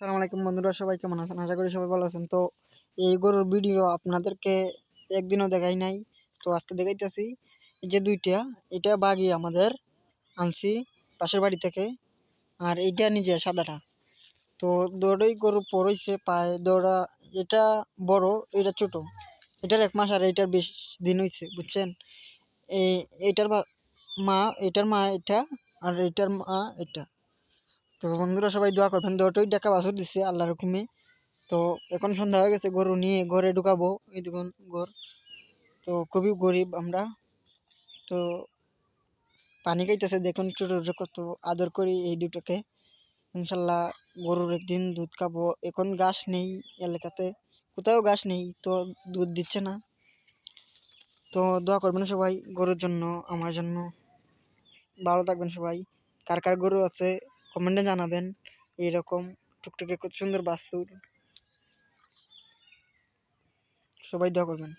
আসসালামু আলাইকুম বন্ধুরা, সবাই কেমন আছেন? আশা করি সবাই ভালো আছেন। তো এই গরুর ভিডিও আপনাদেরকে একদিনও দেখাই নাই। তো আজকে দেখাইতেছি এই যে দুইটা, এটা বাগি আমাদের আনছি পাশের বাড়ি থেকে, আর এইটা নিজে সাদাটা। তো দৌড়ই গরু পড়ইছে পায়ে দৌড়া, এটা বড়, এটা ছোট। এটার এক মাস আর এইটার বেশ দিন হয়েছে বুঝছেন? এই, এইটার মা, এটার মা এটা, আর এইটার মা এটা। তো বন্ধুরা সবাই দোয়া করবেন দুটোই দেখা বাছর দিচ্ছে আল্লাহর হুকুমে। তো এখন সন্ধ্যা হয়ে গেছে, গরু নিয়ে ঘরে ঢুকাবো, এই দেখুন ঘর। তো খুবই গরিব আমরা। তো পানি খাইতেছে, দেখুন ছোটো কত আদর করি এই দুটোকে। ইনশাল্লাহ গরুর একদিন দুধ খাব। এখন ঘাস নেই এলাকাতে, কোথাও ঘাস নেই, তো দুধ দিচ্ছে না। তো দোয়া করবেন সবাই গরুর জন্য, আমার জন্য। ভালো থাকবেন সবাই। কার কার গরু আছে কমেন্টে জানাবেন এরকম টুকটুকে কত সুন্দর বাস্তুর। সবাই দোয়া করবেন।